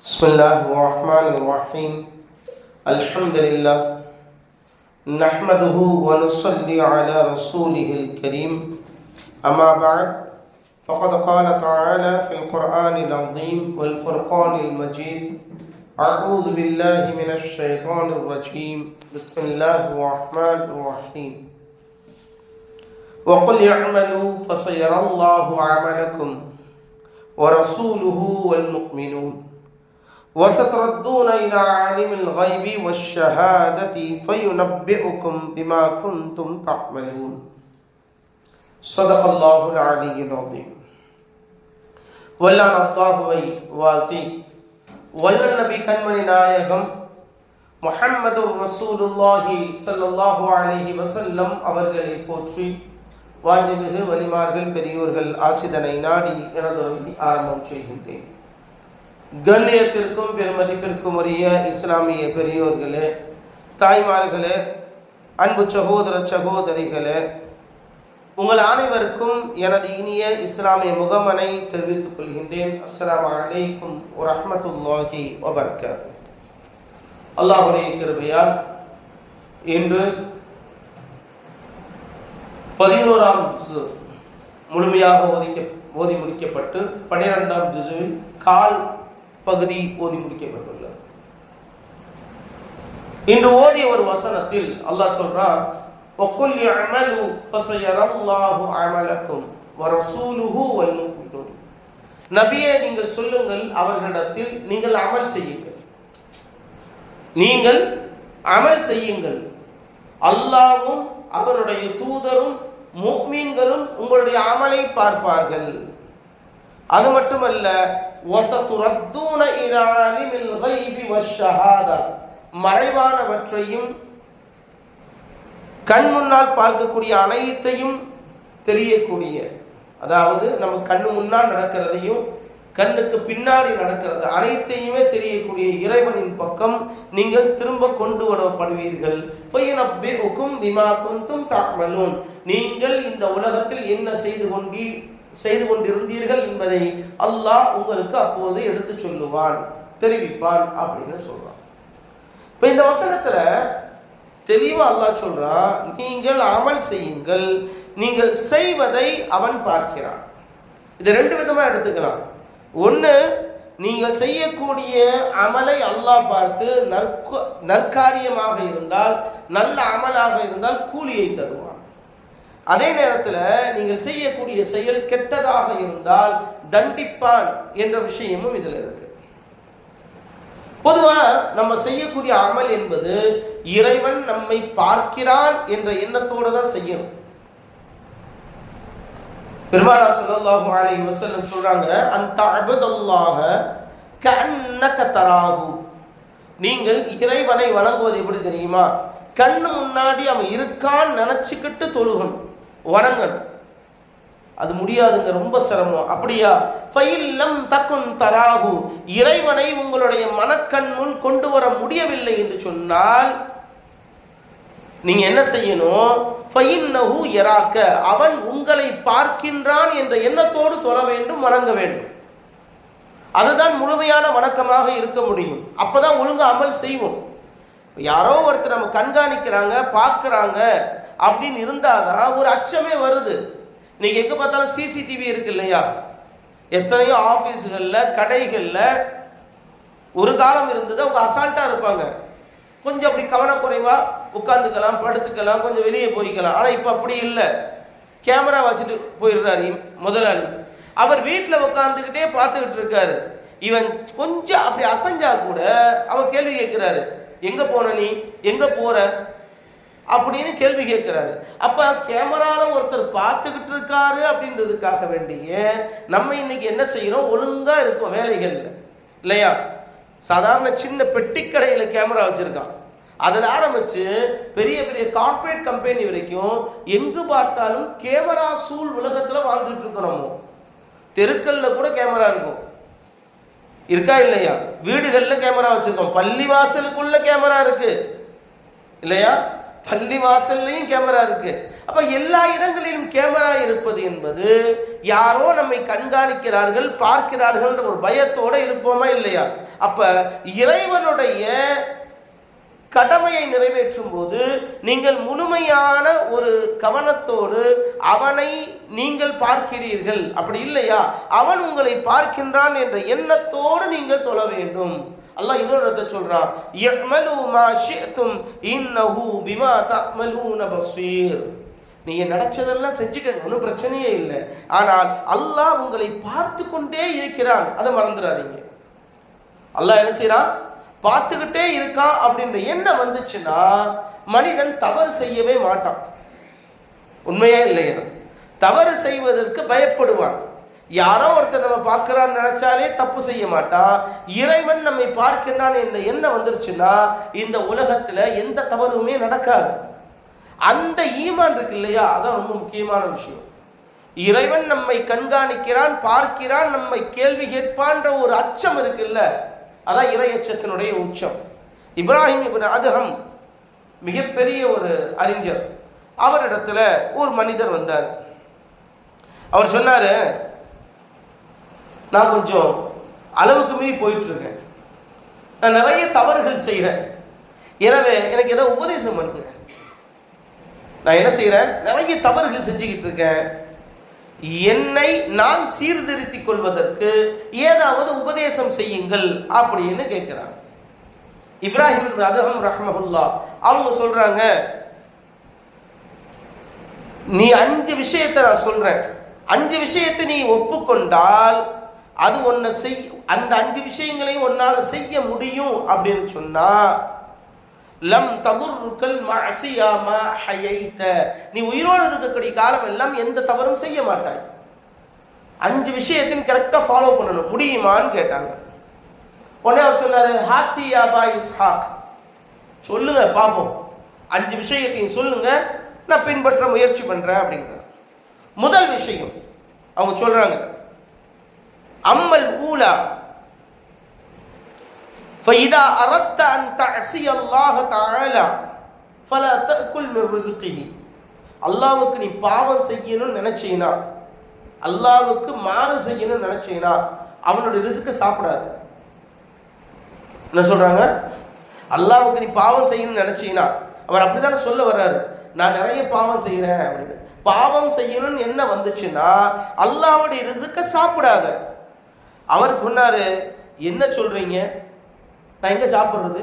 بسم الله الرحمن الرحيم الحمد لله نحمده ونصلي على رسوله الكريم أما بعد، فقد قال تعالى في القرآن العظيم والفرقان المجيد أعوذ بالله من الشيطان الرجيم بسم الله الرحمن الرحيم وقل اعملوا فسيرى الله عملكم ورسوله والمؤمنون۔ وستردون إلى عالم الغيب والشهادة فينبئكم بما كنتم تعملون صدق الله العلي العظيم வல்லான் அல்லாஹுவை வாழ்த்தி வல்ல நபி கண்மணி நாயகம் முஹம்மது ரசூலுல்லாஹி ஸல்லல்லாஹு அலைஹி வஸல்லம் அவர்களை போற்றி வாஞ்சமிகு வலிமார்கள் பெரியோர்கள் ஆசிதனை நாடி எனது ஆரம்பம் செய்கின்றேன் கண்ணியத்திற்கும் பெருமதிப்பிற்கும் உரிய இஸ்லாமிய பெரியோர்களே தாய்மார்களே அன்பு சகோதர சகோதரிகளே உங்கள் அனைவருக்கும் எனது இனிய இஸ்லாமிய முகமனை தெரிவித்துக் கொள்கின்றேன். அஸ்லாம் அலைக்கும் ரஹமத்துல்லாஹி வபரகாத்து. அல்லாஹுடைய கிருபையால் இன்று பதினோராம் ஜுசு முழுமையாக ஓதிக்க ஓதி முடிக்கப்பட்டு பனிரெண்டாம் ஜுசுவில் கால் பகுதி ஓதி முடிக்கப்பட்டுள்ளது இன்று ஓதிய ஒரு வசனத்தில் அல்லாஹ் சொல்றான் وَقُلْ اعْمَلُوا فَسَيَرَى اللَّهُ عَمَلَكُمْ وَرَسُولُهُ وَالْمُؤْمِنُونَ நபியே நீங்கள் சொல்லுங்கள் அவர்களிடத்தில் நீங்கள் அமல் செய்யுங்கள் நீங்கள் அமல் செய்யுங்கள் அல்லாவும் அவனுடைய தூதரும் முக்மீன்களும் உங்களுடைய அமலை பார்ப்பார்கள் அது மட்டுமல்ல وَسَتُرَدُّونَ إِلَى عَالِمِ الْغَيْبِ وَالشَّهَادَةِ மறைவானவற்றையும் கண் முன்னால் பார்க்கக்கூடிய அனைத்தையும் தெரியக்கூடிய அதாவது நம்ம கண்ணு முன்னால் நடக்கிறதையும் கண்ணுக்கு பின்னாடி நடக்கிறது அனைத்தையுமே தெரியக்கூடிய இறைவனின் பக்கம் நீங்கள் திரும்ப கொண்டு வரப்படுவீர்கள் பிமா குந்தும் தாமலூன் நீங்கள் இந்த உலகத்தில் என்ன செய்து கொண்டி செய்து கொண்டிருந்தீர்கள் என்பதை அல்லாஹ் உங்களுக்கு அப்போது எடுத்து சொல்லுவான் தெரிவிப்பான் அப்படின்னு சொல்றான். இப்ப இந்த வசனத்துல தெளிவா அல்லாஹ் சொல்றான் நீங்கள் அமல் செய்யுங்கள் நீங்கள் செய்வதை அவன் பார்க்கிறான். இது ரெண்டு விதமா எடுத்துக்கலாம். ஒன்று நீங்கள் செய்யக்கூடிய அமலை அல்லாஹ் பார்த்து நற்கு நற்காரியமாக இருந்தால் நல்ல அமலாக இருந்தால் கூலியை தருவான். அதே நேரத்தில் நீங்கள் செய்யக்கூடிய செயல் கெட்டதாக இருந்தால் தண்டிப்பான் என்ற விஷயமும் இதில் இருக்கு. பொதுவா நம்ம செய்யக்கூடிய அமல் என்பது இறைவன் நம்மை பார்க்கிறான் என்ற எண்ணத்தோடு தான் செய்யணும். பெருமானா ஸல்லல்லாஹு அலி வசல்லம் சொல்றாங்க அந்த அபுதல்லாக கண்ணக்க தராகு நீங்கள் இறைவனை வணங்குவது எப்படி தெரியுமா? கண்ணு முன்னாடி அவன் இருக்கான்னு நினைச்சுக்கிட்டு தொழுகணும். வணங்கணும் அது முடியாதுங்க ரொம்ப சிரமம். அப்படியா? ஃபைல்லம் தக்குன் தராகு இறைவனை உங்களுடைய மனக்கண்ணுள் கொண்டு வர முடியவில்லை என்று சொன்னால் நீங்க என்ன செய்யணும்? ஃபைன்னஹு எராக்க. அவன் உங்களை பார்க்கின்றான் என்ற எண்ணத்தோடு தொழ வேண்டும் வணங்க வேண்டும். அதுதான் முழுமையான வணக்கமாக இருக்க முடியும். அப்பதான் ஒழுங்கு அமல் செய்வோம். யாரோ ஒருத்தர் நம்ம கண்காணிக்கிறாங்க பார்க்குறாங்க அப்படின்னு இருந்தாதான் ஒரு அச்சமே வருது. இன்னைக்கு எங்க பார்த்தாலும் சிசிடிவி இருக்கு இல்லையா? எத்தனையோ ஆஃபீஸுகளில் கடைகளில் ஒரு காலம் இருந்தது அவங்க அசால்ட்டா இருப்பாங்க. கொஞ்சம் அப்படி கவனக்குறைவா உட்காந்துக்கலாம் படுத்துக்கலாம் கொஞ்சம் வெளியே போய்க்கலாம். ஆனா இப்ப அப்படி இல்லை. கேமரா வச்சுட்டு போயிடுறாரு முதலாளி. அவர் வீட்டில் உட்காந்துக்கிட்டே பார்த்துக்கிட்டு இருக்காரு. இவன் கொஞ்சம் அப்படி அசைஞ்சா கூட அவர் கேள்வி கேட்கிறாரு. எங்க போன நீ? எங்க போற? அப்படின்னு கேள்வி கேட்கிறாரு. அப்ப கேமரால ஒருத்தர் பார்த்துக்கிட்டு இருக்காரு அப்படின்றதுக்காக வேண்டிய நம்ம இன்னைக்கு என்ன செய்யறோம்? ஒழுங்கா இருக்கும் வேலைகள்ல. இல்லையா? சாதாரண சின்ன பெட்டி கடையில கேமரா வச்சிருக்கான். அதில் ஆரம்பிச்சு பெரிய பெரிய கார்பரேட் கம்பெனி வரைக்கும் எங்கு பார்த்தாலும் கேமரா சூழ் உலகத்துல வாழ்ந்துட்டு இருக்கோம் நம்ம. தெருக்கல்ல கூட கேமரா இருக்கும். இருக்கா இல்லையா? வீடுகள்ல கேமரா வச்சிருக்கோம். பள்ளிவாசலுக்குள்ள கேமரா இருக்கு. இல்லையா? பள்ளி வாசல்லையும் கேமரா இருக்கு. அப்ப எல்லா இடங்களிலும் கேமரா இருப்பது என்பது யாரோ நம்மை கண்காணிக்கிறார்கள் பார்க்கிறார்கள் ஒரு பயத்தோட இருப்போமா இல்லையா? அப்ப இறைவனுடைய கடமையை நிறைவேற்றும் போது நீங்கள் முழுமையான ஒரு கவனத்தோடு அவனை நீங்கள் பார்க்கிறீர்கள். அப்படி இல்லையா? அவன் உங்களை பார்க்கின்றான் என்ற எண்ணத்தோடு நீங்கள் தொழ வேண்டும். அல்லாஹ் இன்னொரு இடத்தை சொல்றான் யஅமலு மா ஷிஅதும் இன்னஹு பிமா தஅமலூன பஸீர் நீங்க நினைச்சதெல்லாம் செஞ்சுக்கங்க ஒன்றும் பிரச்சனையே இல்லை. ஆனால் அல்லாஹ் உங்களை பார்த்து கொண்டே இருக்கிறான். அதை மறந்துடாதீங்க. அல்லாஹ் என்ன செய்யறான் பார்த்துக்கிட்டே இருக்கான் அப்படின்ற எண்ணம் வந்துச்சுன்னா மனிதன் தவறு செய்யவே மாட்டான். உண்மையா இல்லையா? தவறு செய்வதற்கு பயப்படுவான். யாரோ ஒருத்தர் நம்ம பார்க்கிறான்னு நினைச்சாலே தப்பு செய்ய மாட்டான் இறைவன் நம்மை பார்க்கின்றான் என்ற எண்ணம் வந்துருச்சுன்னா இந்த உலகத்துல எந்த தவறுமே நடக்காது. அந்த ஈமான் இருக்கு இல்லையா? அதான் ரொம்ப முக்கியமான விஷயம். இறைவன் நம்மை கண்காணிக்கிறான் பார்க்கிறான் நம்மை கேள்வி கேட்பான்ற ஒரு அச்சம் இருக்குல்ல? அதான் இறை அச்சத்தினுடைய உச்சம். இப்ராஹிம் அதுகம் மிகப்பெரிய ஒரு அறிஞர். அவரிடத்துல ஒரு மனிதர் வந்தார். அவர் சொன்னாரு நான் கொஞ்சம் அளவுக்கு மீறி போயிட்டு இருக்கேன் நான் நிறைய தவறுகள் செய்கிறேன் எனவே எனக்கு ஏதோ உபதேசம் பண்ணுங்க. நான் என்ன செய்கிறேன் நிறைய தவறுகள் செஞ்சுக்கிட்டு இருக்கேன். என்னை நான் சீர்திருத்திக் கொள்வதற்கு ஏதாவது உபதேசம் செய்யுங்கள் அப்படின்னு கேட்கிறாங்க இப்ராஹிம் அதகம் ரஹ்மஹுல்லா அவங்க சொல்றாங்க நீ அஞ்சு விஷயத்தை நான் சொல்றேன். அஞ்சு விஷயத்தை நீ ஒப்புக்கொண்டால் அது ஒன்ன செய் அந்த அஞ்சு விஷயங்களையும் ஒன்னால செய்ய முடியும் அப்படின்னு சொன்னா லம் தகுருக்கல் மசியாமா ஹயைத்த. நீ உயிரோடு இருக்கக்கூடிய காலம் எல்லாம் எந்த தவறும் செய்ய மாட்டாய். அஞ்சு விஷயத்தையும் கரெக்டா ஃபாலோ பண்ணணும். முடியுமான்னு கேட்டாங்க. உடனே அவர் சொன்னாரு ஹாத்தி யாபா இஸ்ஹாக். சொல்லுங்க பாப்போம் அஞ்சு விஷயத்தையும் சொல்லுங்க. நான் பின்பற்ற முயற்சி பண்றேன் அப்படிங்கிற முதல் விஷயம் அவங்க சொல்றாங்க அம்மல் ஊலா فإذا أردت أن تعصي الله تعالى فلا تأكل من رزقه அல்லாவுக்கு நீ பாவம் செய்யணும்னு நினைச்சீனா அல்லாவுக்கு மாறு செய்யணும்னு நினைச்சீனா அவனுடைய ரிஸ்க்கு சாப்பிடாது என்ன சொல்றாங்க அல்லாவுக்கு நீ பாவம் செய்யணும்னு நினைச்சீனா அவர் அப்படித்தானே சொல்ல வர்றாரு நான் நிறைய பாவம் செய்யறேன் அப்படின்னு பாவம் செய்யணும்னு என்ன வந்துச்சுன்னா அல்லாவுடைய ரிசுக்க சாப்பிடாத அவர் சொன்னாரு என்ன சொல்றீங்க? நான் எங்க சாப்பிட்றது?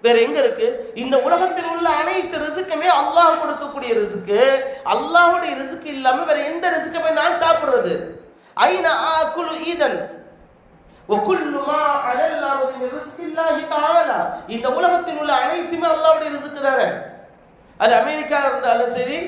வேற எங்க இருக்கு? இந்த உலகத்தில் உள்ள அனைத்து ரிசுக்குமே அல்லாஹ் கொடுக்கக்கூடிய ரிசுக்கு. அல்லாஹுடைய ரிசுக்கு இல்லாம வேற எந்த ரிசுக்குமே நான் சாப்பிடுறது? ஐநா குழு ஈதன். இந்த உலகத்தில் உள்ள அனைத்துமே அல்லாவுடைய ரிசுக்கு தானே? அது அமெரிக்கா இருந்தாலும் சரி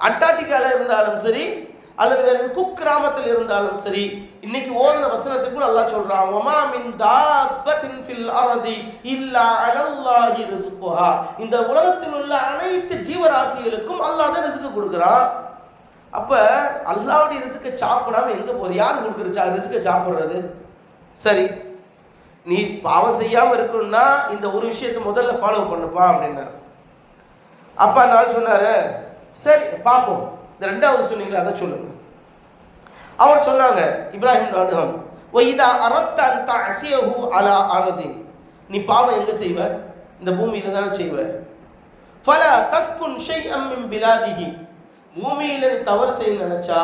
அண்டார்டிகால இருந்தாலும் சரி அல்லது வேற குக் கிராமத்தில் இருந்தாலும் சரி இன்னைக்கு ஓதுன வசனத்துக்கு நல்லா அல்லாஹ் சொல்றான் ஒமா மின் தாபத்தின் ஃபில் அரதி இல்லா அலல்லாஹி ரிஸ்குஹா. இந்த உலகத்தில் உள்ள அனைத்து ஜீவராசிகளுக்கும் அல்லாஹ் தான் ரிஸ்க் கொடுக்குறான். அப்ப அல்லாவுடைய ரிஸ்க்கை சாப்பிடாம எங்க போகுது? யார் கொடுக்குறச்சா? ரிஸ்க்கை சாப்பிடுறது. சரி நீ பாவம் செய்யாம இருக்கணும்னா இந்த ஒரு விஷயத்தை முதல்ல ஃபாலோ பண்ணுப்பா அப்படின்னாரு. அப்பா அந்த ஆள் சொன்னாரு சரி பார்ப்போம். இந்த ரெண்டாவது சொன்னீங்களா அதை சொல்லுங்க. அவர் சொன்னாங்க இப்ராஹிம் நாடுகம் ஒய்தா அறத்த அந்த அசியஹு அலா ஆனது நீ பாவம் எங்க செய்வ? இந்த பூமியில தானே செய்வ. ஃபல தஸ்குன் ஷை மின் பிலாதிஹி. பூமியில நீ தவறு செய்ய நினைச்சா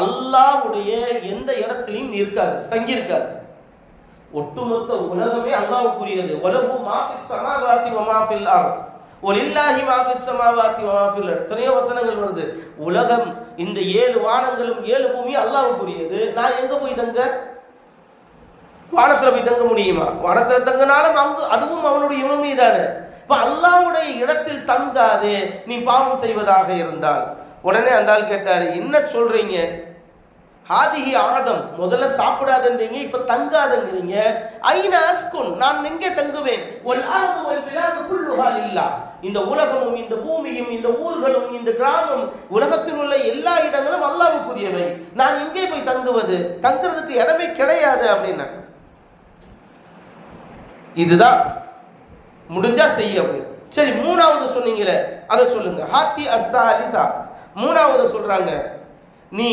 அல்லாவுடைய எந்த இடத்துலையும் நீ இருக்காது தங்கியிருக்காது. ஒட்டுமொத்த உலகமே அல்லாவுக்குரியது. உலகு மாஃபிஸ் சமாவாத்தி மாஃபில் அர்த். ஒலில்லாஹி மாஃபிஸ் சமாவாத்தி மாஃபில் எத்தனையோ வசனங்கள் வருது. உலகம் இந்த ஏழு வானங்களும் ஏழு பூமி அல்லாவுக்குரியது நான் எங்க போய் தங்க? வானத்துல போய் தங்க முடியுமா? வானத்துல தங்கினாலும் அங்கு அதுவும் அவனுடைய உரிமை தானே இப்ப அல்லாவுடைய இடத்தில் தங்காதே நீ பாவம் செய்வதாக இருந்தால். உடனே அந்த ஆள் கேட்டாரு என்ன சொல்றீங்க? ஹாதிகி ஆதம் முதல்ல சாப்பிடாதன்றீங்க இப்ப தங்காதங்கிறீங்க. ஐநா அஸ்குன் நான் எங்கே தங்குவேன்? ஒல் ஆது ஒல் விலாது குல்லுஹால் இல்லா இந்த உலகமும் இந்த பூமியும் இந்த ஊர்களும் இந்த கிராமம் உலகத்தில் உள்ள எல்லா இடங்களும் அல்லாவுக்குரியவை. நான் எங்கே போய் தங்குவது? தங்குறதுக்கு இடமே கிடையாது அப்படின்னா. இதுதான் முடிஞ்சா செய்ய சரி மூணாவது சொன்னீங்களே அதை சொல்லுங்க. ஹாத்தி அத்தாலிசா மூணாவது சொல்றாங்க நீ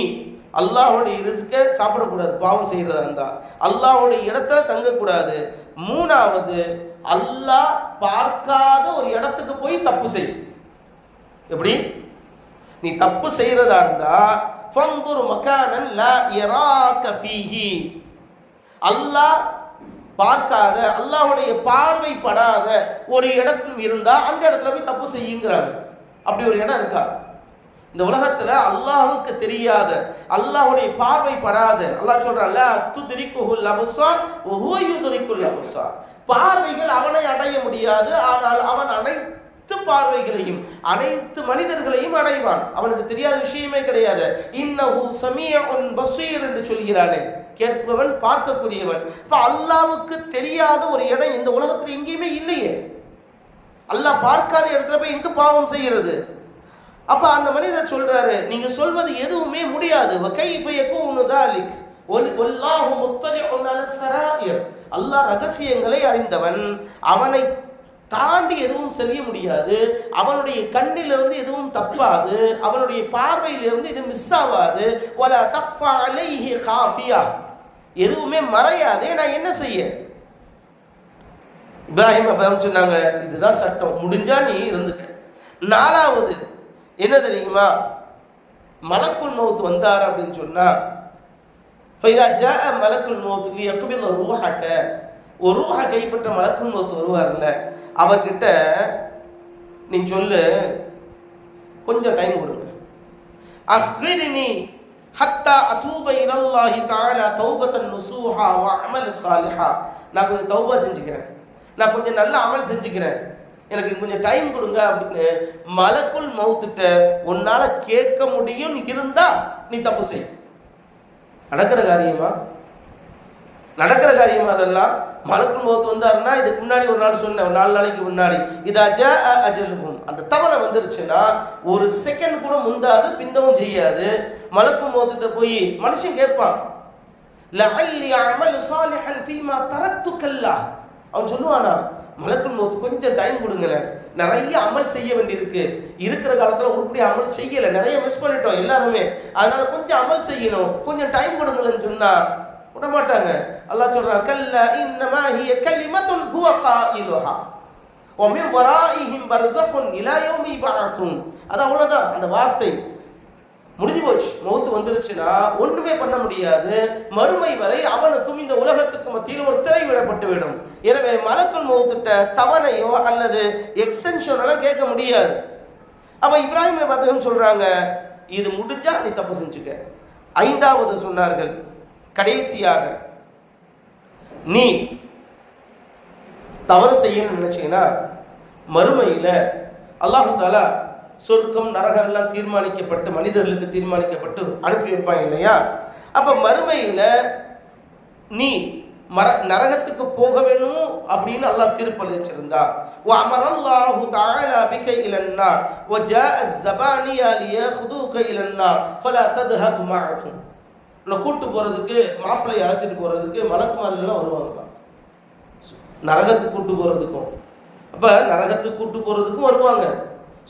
அல்லாஹ்வுடைய ரிஸ்க சாப்பிடக்கூடாது பாவம் செய்யறதா இருந்தா. அல்லாஹ்வுடைய இடத்துல தங்கக்கூடாது. மூணாவது அல்லாஹ் பார்க்காத ஒரு இடத்துக்கு போய் தப்பு செய். எப்படி? நீ தப்பு செய்யறதா இருந்தா ஃபந்துர் மகானன் லா யராக ஃபீஹி. அல்லாஹ் பார்க்காத அல்லாஹ்வுடைய பார்வை படாத ஒரு இடத்தில் இருந்தா அந்த இடத்துல போய் தப்பு செய்யுங்கிறாங்க அப்படி ஒரு இடம் இருக்கா? இந்த உலகத்துல அல்லாஹுக்கு தெரியாத அல்லாஹுடைய பார்வை படாத அல்லாஹ் சொல்றான்ல அத்து துத்ரிகுல் அப்சார் ஓய்வு ஹுவ யுத்ரிகுல் பார்வைகள் அவனை அடைய முடியாது ஆனால் அவன் அனைத்து பார்வைகளையும் அனைத்து மனிதர்களையும் அடைவான். அவனுக்கு தெரியாத விஷயமே கிடையாது. இன்னஹு சமீஉன் பஸீர் என்று சொல்கிறானே. கேட்பவன் பார்க்கக்கூடியவன். இப்ப அல்லாவுக்கு தெரியாத ஒரு இடம் இந்த உலகத்துல எங்கேயுமே இல்லையே. அல்லாஹ் பார்க்காத இடத்துல போய் எங்க பாவம் செய்கிறது? அப்ப அந்த மனிதர் சொல்றாரு நீங்க சொல்வது எதுவுமே முடியாது. அல்லாஹ் ரகசியங்களை அறிந்தவன். அவனை தாண்டி எதுவும் செய்ய முடியாது. அவனுடைய கண்ணிலிருந்து எதுவும் தப்பாது. அவனுடைய பார்வையிலிருந்து இது மிஸ் ஆகாது எதுவுமே மறையாதே. நான் என்ன செய்ய? இப்ராஹிம் அப்பதான் சொன்னாங்க இதுதான் சட்டம். முடிஞ்சா நீ இருந்துக்க. நாலாவது என்ன தெரியுமா? மலக்குள் மௌத் வந்தார் அப்படின்னு சொன்னா ஃபைதா ஜாஅ மலக்குள் மௌத் லியக்பில் ரூஹக. ஒரு ரூஹா கைப்பற்ற மலக்குள் மௌத் வருவார்ல அவர்கிட்ட நீ சொல்லு கொஞ்சம் டைம் கொடுங்க. அஃகிரினி ஹத்தா அதூப இலல்லாஹி தஆலா தௌபத்தன் நுசூஹா வ அமல் சாலிஹா. நான் கொஞ்சம் தௌபா செஞ்சுக்கிறேன். நான் கொஞ்சம் நல்ல அமல் செஞ்சுக்கிறேன். எனக்கு கொஞ்சம் டைம் கொடுங்க அப்படின்னு மலக்குள் மௌத்துட்ட உன்னால கேட்க முடியும் இருந்தா நீ தப்பு செய். நடக்கிற காரியமா? நடக்கிற காரியமா அதெல்லாம்? மலக்குள் மௌத்து வந்தாருன்னா இதுக்கு முன்னாடி ஒரு நாள் சொன்னேன் ஒரு நாலு நாளைக்கு முன்னாடி. இதாச்சா அஜலுகும். அந்த தவணை வந்துருச்சுன்னா ஒரு செகண்ட் கூட முந்தாது பிந்தவும் செய்யாது. மலக்குள் மௌத்துட்ட போய் மனுஷன் கேட்பான். லஅல்லி அமல் சாலிஹன் ஃபீமா தரத்துக்கல்லா. அவன் சொல்லுவானா மலக்குள் மௌத்து கொஞ்சம் டைம் கொடுங்களேன். நிறைய அமல் செய்ய வேண்டியிருக்கு. இருக்கிற காலத்தில் உருப்படி அமல் செய்யலை. நிறைய மிஸ் பண்ணிட்டோம் எல்லாருமே. அதனால கொஞ்சம் அமல் செய்யணும். கொஞ்சம் டைம் கொடுங்களேன்னு சொன்னா விட மாட்டாங்க அல்லாஹ் சொல்றான் கல்ல இன்னமா ஹிய கலிமத்துன் ஹுவ காயிலுஹா. வமின் வராயிஹிம் பர்சகுன் இலாயோமி யௌமி பஅசுன் அது அவ்வளவுதான் அந்த வார்த்தை. முடிஞ்சு போச்சு. மௌத்து வந்துருச்சுன்னா ஒன்றுமே பண்ண முடியாது. மறுமை வரை அவனுக்கும் இந்த உலகத்துக்கு மத்தியில் ஒரு திரை விடப்பட்டு விடும். எனவே மலக்குள் மௌத்துட்ட தவணையோ அல்லது எக்ஸ்டென்ஷனெல்லாம் கேட்க முடியாது. அப்ப இப்ராஹிம் பாத்தகம் சொல்றாங்க இது முடிஞ்சா நீ தப்பு செஞ்சுக்க. ஐந்தாவது சொன்னார்கள் கடைசியாக நீ தவறு செய்யணும்னு நினைச்சீங்கன்னா மறுமையில் அல்லாஹு தாலா சொர்க்கம் நரகம் எல்லாம் தீர்மானிக்கப்பட்டு மனிதர்களுக்கு தீர்மானிக்கப்பட்டு அனுப்பி வைப்பாங்க இல்லையா? அப்போ மறுமையில் நீ மர நரகத்துக்கு போக வேணும் அப்படின்னு அல்லாஹ் தீர்ப்பளிச்சிருந்தா ஓ அமரல்லாஹு தஆலா பிக இலன்னா ஓ ஜ ஜா அஸ்ஸபானியா லியஹுதுக இலன்னா ஃபலா தத்ஹப் மஅஹும் நான் கூட்டு போகிறதுக்கு மாப்பிள்ளையை அழைச்சிட்டு போகிறதுக்கு மலக்குமாரிலாம் வருவாங்க. நரகத்துக்கு கூட்டு போகிறதுக்கும் அப்போ நரகத்துக்கு கூட்டு போகிறதுக்கும் வருவாங்க.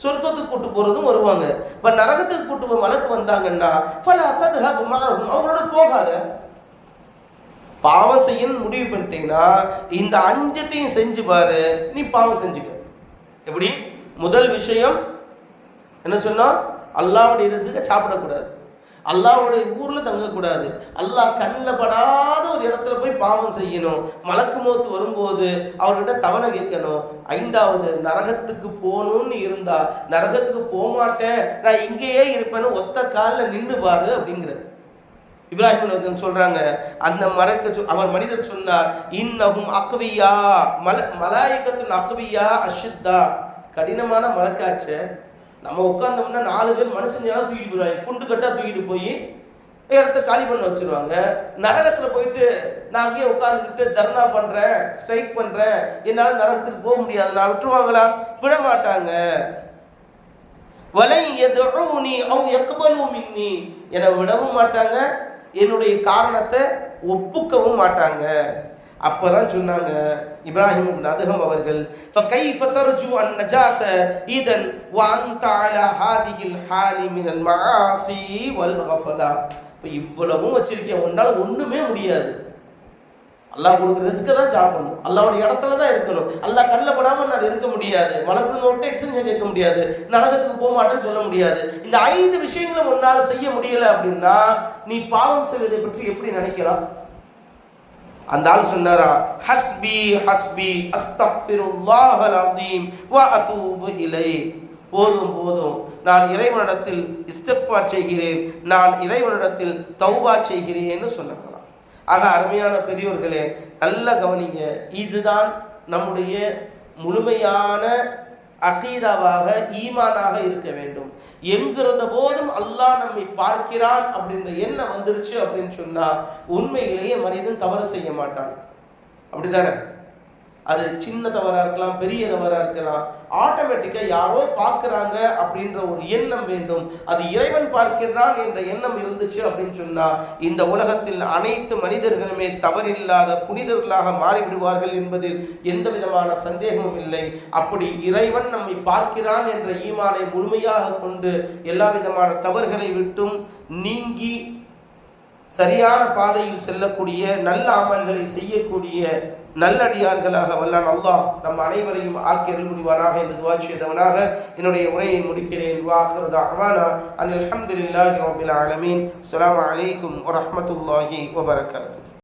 சொர்க்கத்துக்கு கூட்டு போறதும் வருவாங்க. இப்ப நரகத்துக்கு கூட்டு போய் மலக்கு வந்தாங்கன்னா ஃபலா தத்ஹப் மஅஹும் அவங்களோட போகாத. பாவம் செய்யணும்னு முடிவு பண்ணிட்டீங்கன்னா இந்த அஞ்சத்தையும் செஞ்சு பாரு நீ பாவம் செஞ்சுக்க. எப்படி? முதல் விஷயம் என்ன சொன்னா அல்லாவுடைய ரிசுக்க சாப்பிடக்கூடாது. அல்லாவுடைய ஊர்ல தங்கக்கூடாது. அல்லாஹ் கண்ணில் படாத ஒரு இடத்துல போய் பாவம் செய்யணும். மலக்கு மோத்து வரும்போது அவர்கிட்ட தவணை கேட்கணும். ஐந்தாவது நரகத்துக்கு போகணும்னு இருந்தா நரகத்துக்கு போக மாட்டேன் நான் இங்கேயே இருப்பேன்னு ஒத்த காலில் நின்று பாரு அப்படிங்கிறது. இப்ராஹிம் சொல்றாங்க அந்த மரக்க சொ- அவர் மனிதர் சொன்னார் இன்னகும் அக்வியா மல மலாயக்கத்தின் அக்வியா அஷித்தா. கடினமான மலக்காச்ச நம்ம உட்காந்தோம்னா நாலு பேர் மனுஷன் தூக்கிட்டு போயிடுவாங்க. குண்டு கட்டா தூக்கிட்டு போய் இடத்த காலி பண்ண வச்சிருவாங்க. நரகத்துல போயிட்டு நான் அங்கேயே உட்காந்துக்கிட்டு தர்ணா பண்றேன் ஸ்ட்ரைக் பண்றேன். என்னால நரகத்துக்கு போக முடியாது. நான் விட்டுருவாங்களா? விட மாட்டாங்க வலை எதுனி அவங்க எக்பலு மின்னி என்னை விடவும் மாட்டாங்க. என்னுடைய காரணத்தை ஒப்புக்கவும் மாட்டாங்க. அப்பதான் சொன்னாங்க இப்ராஹிம் இப்னு அதகம் அவர்கள் فكيف ترجو النجاة اذا وانت على هذه الحال من المعاصي والغفلة இப்ப இவ்வளவும் வச்சிருக்கேன் உன்னால ஒண்ணுமே முடியாது அல்லாஹ் கொடுக்குற ரிஸ்க்கை தான் சாப்பிடணும் அல்லாஹ்வுடைய இடத்துல தான் இருக்கணும் அல்லாஹ் கண்ணில் படாம நான் இருக்க முடியாது மலக்கு நோட்டு எக்ஸ்சேஞ்ச் கேட்க முடியாது நரகத்துக்கு போக மாட்டேன்னு சொல்ல முடியாது இந்த ஐந்து விஷயங்களை உன்னால செய்ய முடியல அப்படின்னா நீ பாவம் செய்வதை பற்றி எப்படி நினைக்கலாம் அந்த ஆள் சொன்னாரா ஹஸ்பி ஹஸ்பி அஸ்தக்ஃபிருல்லாஹ் அஸீம் வ அதூபு இலை போதும் போதும். நான் இறைவனிடத்தில் இஸ்திக்பார் செய்கிறேன். நான் இறைவனிடத்தில் தௌபா செய்கிறேன்னு சொன்னாங்களாம். ஆக அருமையான பெரியோர்களே நல்ல கவனிங்க. இதுதான் நம்முடைய முழுமையான அகீதாவாக ஈமானாக இருக்க வேண்டும். எங்கிருந்த போதும் அல்லாஹ் நம்மை பார்க்கிறான் அப்படின்ற எண்ணம் வந்துருச்சு அப்படின்னு சொன்னா உண்மையிலேயே மனிதன் தவறு செய்ய மாட்டான். அப்படிதானே அது சின்ன தவறாக இருக்கலாம் பெரிய தவறாக இருக்கலாம். ஆட்டோமேட்டிக்காக யாரோ பார்க்குறாங்க அப்படின்ற ஒரு எண்ணம் வேண்டும். அது இறைவன் பார்க்கிறான் என்ற எண்ணம் இருந்துச்சு அப்படின்னு சொன்னால் இந்த உலகத்தில் அனைத்து மனிதர்களுமே தவறில்லாத புனிதர்களாக மாறிவிடுவார்கள் என்பதில் எந்த விதமான சந்தேகமும் இல்லை. அப்படி இறைவன் நம்மை பார்க்கிறான் என்ற ஈமானை முழுமையாக கொண்டு எல்லா விதமான தவறுகளை விட்டும் நீங்கி சரியான பாதையில் செல்லக்கூடிய நல்ல அமல்களை செய்யக்கூடிய நல்லடியார்களாக வல்லான் அல்லாஹ் நம் அனைவரையும் ஆக்கியல் முடிவானாக என்று துவா செய்தவனாக என்னுடைய உரையை முடிக்கிறேன் வாஹர் தஅவானா அனில் அல்ஹம்துலில்லாஹி ரப்பில் ஆலமீன் அஸ்ஸலாமு அலைக்கும் வரஹ்மத்துல்லாஹி வபரகாத்துஹு